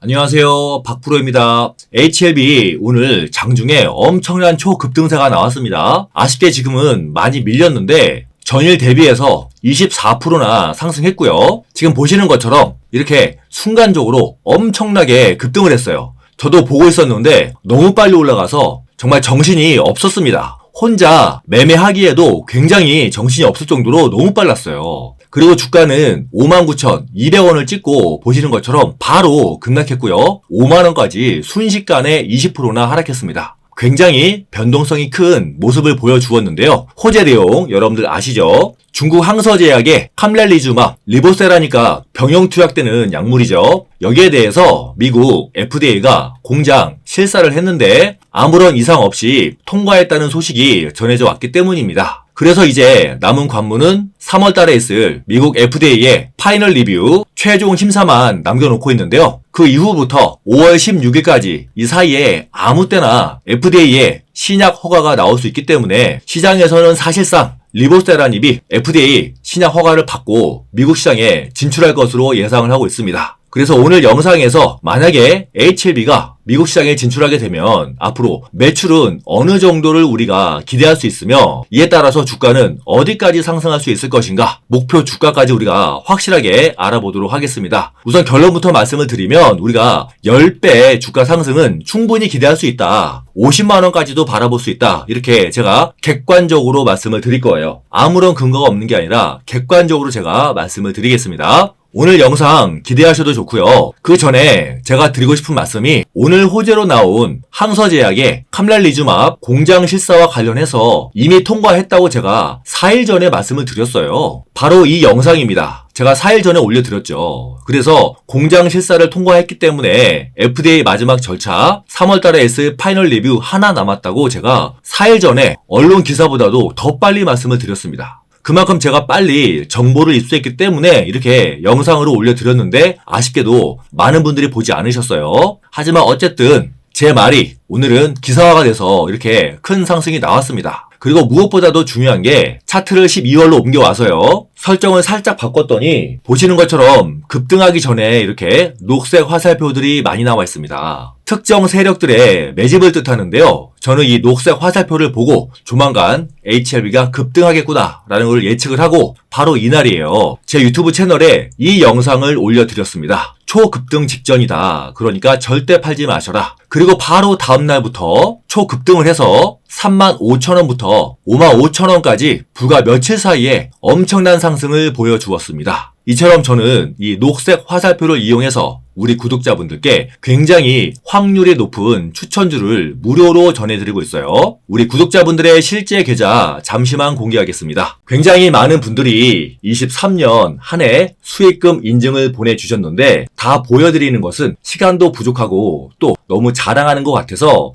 안녕하세요. 박프로입니다. HLB 오늘 장중에 엄청난 초급등세가 나왔습니다. 아쉽게 지금은 많이 밀렸는데 전일 대비해서 24%나 상승했고요. 지금 보시는 것처럼 이렇게 순간적으로 엄청나게 급등을 했어요. 저도 보고 있었는데 너무 빨리 올라가서 정말 정신이 없었습니다. 혼자 매매하기에도 굉장히 정신이 없을 정도로 너무 빨랐어요. 그리고 주가는 59,200원을 찍고 보시는 것처럼 바로 급락했고요. 5만원까지 순식간에 20%나 하락했습니다. 굉장히 변동성이 큰 모습을 보여주었는데요. 호재 내용 여러분들 아시죠? 중국 항서제약의 함렐리주마, 리보세라니까 병용 투약되는 약물이죠. 여기에 대해서 미국 FDA가 공장 실사를 했는데 아무런 이상 없이 통과했다는 소식이 전해져 왔기 때문입니다. 그래서 이제 남은 관문은 3월 달에 있을 미국 FDA의 파이널 리뷰 최종 심사만 남겨놓고 있는데요. 그 이후부터 5월 16일까지 이 사이에 아무 때나 FDA의 신약 허가가 나올 수 있기 때문에 시장에서는 사실상 리보세라닙이 FDA 신약 허가를 받고 미국 시장에 진출할 것으로 예상을 하고 있습니다. 그래서 오늘 영상에서 만약에 HLB가 미국 시장에 진출하게 되면 앞으로 매출은 어느 정도를 우리가 기대할 수 있으며 이에 따라서 주가는 어디까지 상승할 수 있을 것인가 목표 주가까지 우리가 확실하게 알아보도록 하겠습니다. 우선 결론부터 말씀을 드리면 우리가 10배 주가 상승은 충분히 기대할 수 있다. 50만 원까지도 바라볼 수 있다. 이렇게 제가 객관적으로 말씀을 드릴 거예요. 아무런 근거가 없는 게 아니라 객관적으로 제가 말씀을 드리겠습니다. 오늘 영상 기대하셔도 좋고요. 그 전에 제가 드리고 싶은 말씀이 오늘 호재로 나온 항서제약의 캄랄리주맙 공장 실사와 관련해서 이미 통과했다고 제가 4일 전에 말씀을 드렸어요. 바로 이 영상입니다. 제가 4일 전에 올려드렸죠. 그래서 공장 실사를 통과했기 때문에 FDA 마지막 절차 3월 달에 했을 파이널 리뷰 하나 남았다고 제가 4일 전에 언론 기사보다도 더 빨리 말씀을 드렸습니다. 그만큼 제가 빨리 정보를 입수했기 때문에 이렇게 영상으로 올려드렸는데 아쉽게도 많은 분들이 보지 않으셨어요. 하지만 어쨌든 제 말이 오늘은 기사화가 돼서 이렇게 큰 상승이 나왔습니다. 그리고 무엇보다도 중요한 게 차트를 12월로 옮겨와서요. 설정을 살짝 바꿨더니 보시는 것처럼 급등하기 전에 이렇게 녹색 화살표들이 많이 나와 있습니다. 특정 세력들의 매집을 뜻하는데요. 저는 이 녹색 화살표를 보고 조만간 HLB가 급등하겠구나 라는 걸 예측을 하고 바로 이날이에요. 제 유튜브 채널에 이 영상을 올려드렸습니다. 초급등 직전이다. 그러니까 절대 팔지 마셔라. 그리고 바로 다음날부터 초급등을 해서 35,000원부터 55,000원까지 불과 며칠 사이에 엄청난 상승을 보여주었습니다. 이처럼 저는 이 녹색 화살표를 이용해서 우리 구독자분들께 굉장히 확률이 높은 추천주를 무료로 전해드리고 있어요. 우리 구독자분들의 실제 계좌 잠시만 공개하겠습니다. 굉장히 많은 분들이 23년 한 해 수익금 인증을 보내주셨는데 다 보여드리는 것은 시간도 부족하고 또 너무 자랑하는 것 같아서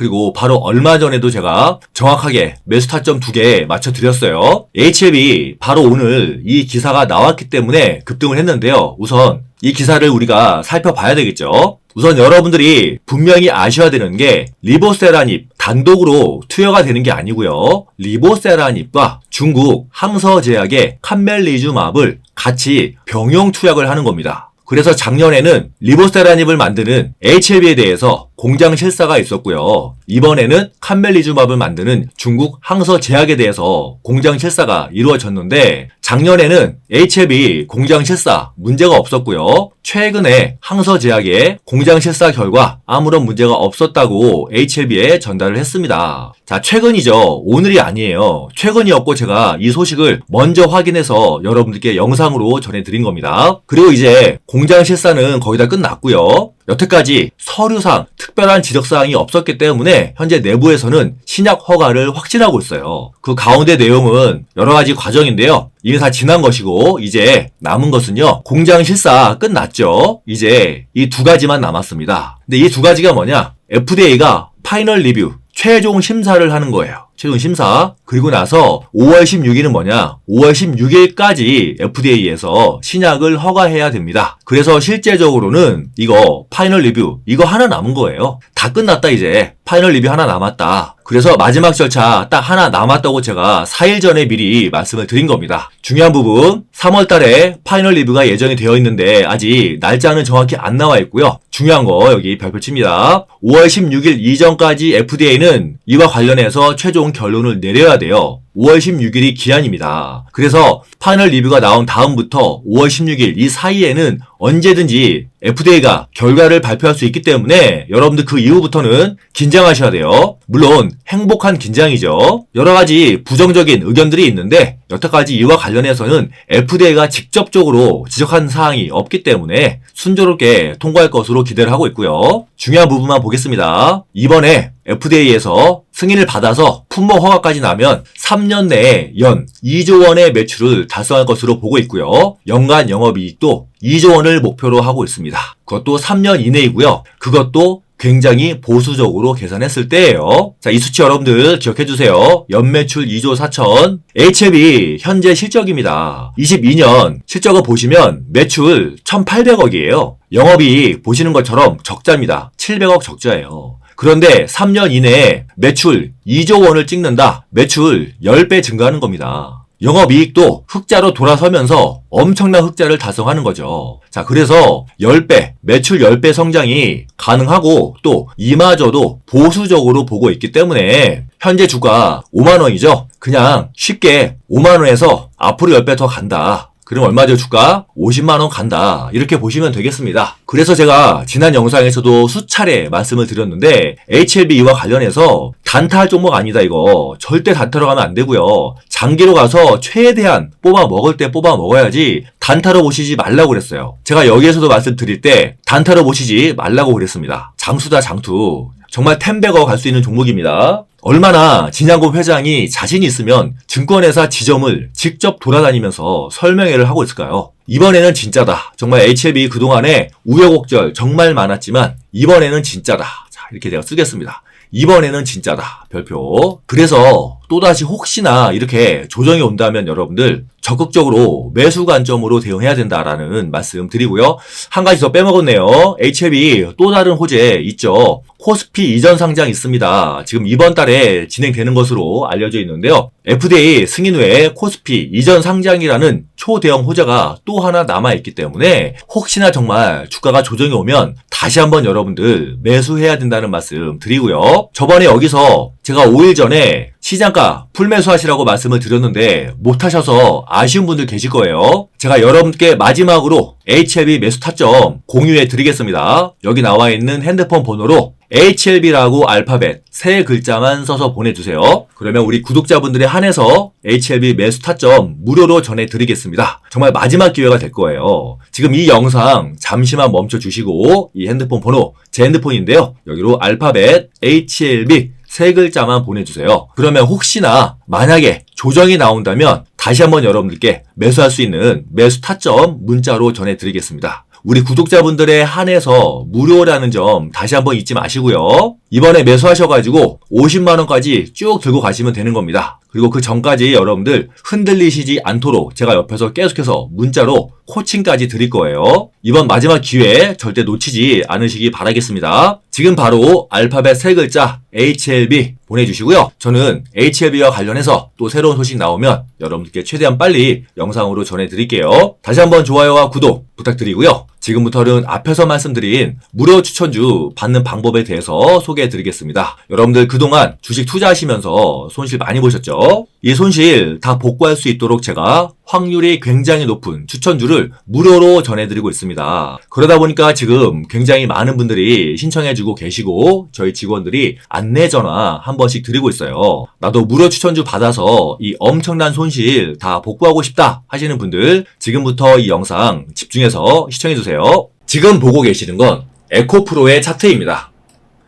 그리고 바로 얼마 전에도 제가 정확하게 매수 타점 두 개 맞춰드렸어요. HLB 바로 오늘 이 기사가 나왔기 때문에 급등을 했는데요. 우선 이 기사를 우리가 살펴봐야 되겠죠. 우선 여러분들이 분명히 아셔야 되는 게 리보세라닙 단독으로 투여가 되는 게 아니고요. 리보세라닙과 중국 항서제약의 칸멜리주맙을 같이 병용 투약을 하는 겁니다. 그래서 작년에는 리보세라닙을 만드는 HLB에 대해서 공장 실사가 있었고요. 이번에는 칸멜리주맙을 만드는 중국 항서 제약에 대해서 공장 실사가 이루어졌는데 작년에는 HLB 공장 실사 문제가 없었고요. 최근에 항서제약의 공장 실사 결과 아무런 문제가 없었다고 HLB에 전달을 했습니다. 자, 최근이죠. 오늘이 아니에요. 최근이었고 제가 이 소식을 먼저 확인해서 여러분들께 영상으로 전해드린 겁니다. 그리고 이제 공장 실사는 거의 다 끝났고요. 여태까지 서류상 특별한 지적사항이 없었기 때문에 현재 내부에서는 신약 허가를 확진하고 있어요. 그 가운데 내용은 여러 가지 과정인데요. 이미 다 지난 것이고 이제 남은 것은요. 공장 실사 끝났죠. 이제 이 두 가지만 남았습니다. 근데 이 두 가지가 뭐냐? FDA가 파이널 리뷰 최종 심사를 하는 거예요. 최종 심사. 그리고 나서 5월 16일은 뭐냐? 5월 16일까지 FDA에서 신약을 허가해야 됩니다. 그래서 실제적으로는 이거 파이널 리뷰 이거 하나 남은 거예요. 다 끝났다 이제. 파이널 리뷰 하나 남았다. 그래서 마지막 절차 딱 하나 남았다고 제가 4일 전에 미리 말씀을 드린 겁니다. 중요한 부분 3월 달에 파이널 리뷰가 예정이 되어 있는데 아직 날짜는 정확히 안 나와 있고요. 중요한 거 여기 별표칩니다. 5월 16일 이전까지 FDA는 이와 관련해서 최종 결론을 내려야 돼요. 5월 16일이 기한입니다. 그래서 파이널 리뷰가 나온 다음부터 5월 16일 이 사이에는 언제든지 FDA가 결과를 발표할 수 있기 때문에 여러분들 그 이후부터는 긴장하셔야 돼요. 물론 행복한 긴장이죠. 여러 가지 부정적인 의견들이 있는데 여태까지 이와 관련해서는 FDA가 직접적으로 지적한 사항이 없기 때문에 순조롭게 통과할 것으로 기대를 하고 있고요. 중요한 부분만 보겠습니다. 이번에 FDA에서 승인을 받아서 품목 허가까지 나면 3년 내에 연 2조 원의 매출을 달성할 것으로 보고 있고요. 연간 영업이익도 2조 원을 목표로 하고 있습니다. 그것도 3년 이내이고요. 그것도 굉장히 보수적으로 계산했을 때예요. 자, 이 수치 여러분들 기억해 주세요. 연매출 2조 4천. HLB 현재 실적입니다. 22년 실적을 보시면 매출 1,800억이에요. 영업이익 보시는 것처럼 적자입니다. 700억 적자예요. 그런데 3년 이내에 매출 2조 원을 찍는다. 매출 10배 증가하는 겁니다. 영업이익도 흑자로 돌아서면서 엄청난 흑자를 달성하는 거죠. 자, 그래서 10배, 매출 10배 성장이 가능하고 또 이마저도 보수적으로 보고 있기 때문에 현재 주가 5만원이죠. 그냥 쉽게 5만원에서 앞으로 10배 더 간다. 그럼 얼마 죠 주가? 50만원 간다. 이렇게 보시면 되겠습니다. 그래서 제가 지난 영상에서도 수차례 말씀을 드렸는데 HLB와 관련해서 단타할 종목 아니다 이거. 절대 단타로 가면 안 되고요. 장기로 가서 최대한 뽑아 먹을 때 뽑아 먹어야지 단타로 보시지 말라고 그랬어요. 제가 여기에서도 말씀드릴 때 단타로 보시지 말라고 그랬습니다. 장수다 장투. 정말 템베거 갈 수 있는 종목입니다. 얼마나 진양고 회장이 자신 있으면 증권회사 지점을 직접 돌아다니면서 설명회를 하고 있을까요? 이번에는 진짜다. 정말 HLB 그동안에 우여곡절 정말 많았지만 이번에는 진짜다. 자, 이렇게 내가 쓰겠습니다. 이번에는 진짜다. 별표. 그래서 또다시 혹시나 이렇게 조정이 온다면 여러분들 적극적으로 매수 관점으로 대응해야 된다라는 말씀 드리고요. 한 가지 더 빼먹었네요. HLB 또 다른 호재 있죠. 코스피 이전 상장 있습니다. 지금 이번 달에 진행되는 것으로 알려져 있는데요. FDA 승인 후에 코스피 이전 상장이라는 초대형 호재가 또 하나 남아있기 때문에 혹시나 정말 주가가 조정이 오면 다시 한번 여러분들 매수해야 된다는 말씀 드리고요. 저번에 여기서 제가 5일 전에 시장가 풀매수 하시라고 말씀을 드렸는데 못하셔서 아쉬운 분들 계실 거예요. 제가 여러분께 마지막으로 HLB 매수 타점 공유해 드리겠습니다. 여기 나와 있는 핸드폰 번호로 HLB라고 알파벳 세 글자만 써서 보내주세요. 그러면 우리 구독자분들에 한해서 HLB 매수 타점 무료로 전해드리겠습니다. 정말 마지막 기회가 될 거예요. 지금 이 영상 잠시만 멈춰주시고 이 핸드폰 번호 제 핸드폰인데요. 여기로 알파벳 HLB 세 글자만 보내주세요. 그러면 혹시나 만약에 조정이 나온다면 다시 한번 여러분들께 매수할 수 있는 매수 타점 문자로 전해드리겠습니다. 우리 구독자분들에 한해서 무료라는 점 다시 한번 잊지 마시고요. 이번에 매수하셔가지고 50만원까지 쭉 들고 가시면 되는 겁니다. 그리고 그 전까지 여러분들 흔들리시지 않도록 제가 옆에서 계속해서 문자로 코칭까지 드릴 거예요. 이번 마지막 기회 절대 놓치지 않으시기 바라겠습니다. 지금 바로 알파벳 세 글자 HLB 보내주시고요. 저는 HLB와 관련해서 또 새로운 소식 나오면 여러분들께 최대한 빨리 영상으로 전해드릴게요. 다시 한번 좋아요와 구독 부탁드리고요. 지금부터는 앞에서 말씀드린 무료 추천주 받는 방법에 대해서 소개해 드리겠습니다. 여러분들 그동안 주식 투자하시면서 손실 많이 보셨죠? 이 손실 다 복구할 수 있도록 제가 확률이 굉장히 높은 추천주를 무료로 전해드리고 있습니다. 그러다 보니까 지금 굉장히 많은 분들이 신청해주고 계시고 저희 직원들이 안내 전화 한 번씩 드리고 있어요. 나도 무료 추천주 받아서 이 엄청난 손실 다 복구하고 싶다 하시는 분들 지금부터 이 영상 집중해서 시청해주세요. 지금 보고 계시는 건 에코프로의 차트입니다.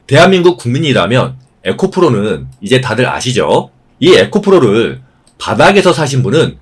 대한민국 국민이라면 에코프로는 이제 다들 아시죠? 이 에코프로를 바닥에서 사신 분은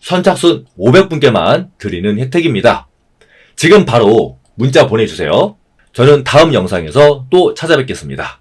선착순 500분께만 드리는 혜택입니다. 지금 바로 문자 보내주세요. 저는 다음 영상에서 또 찾아뵙겠습니다.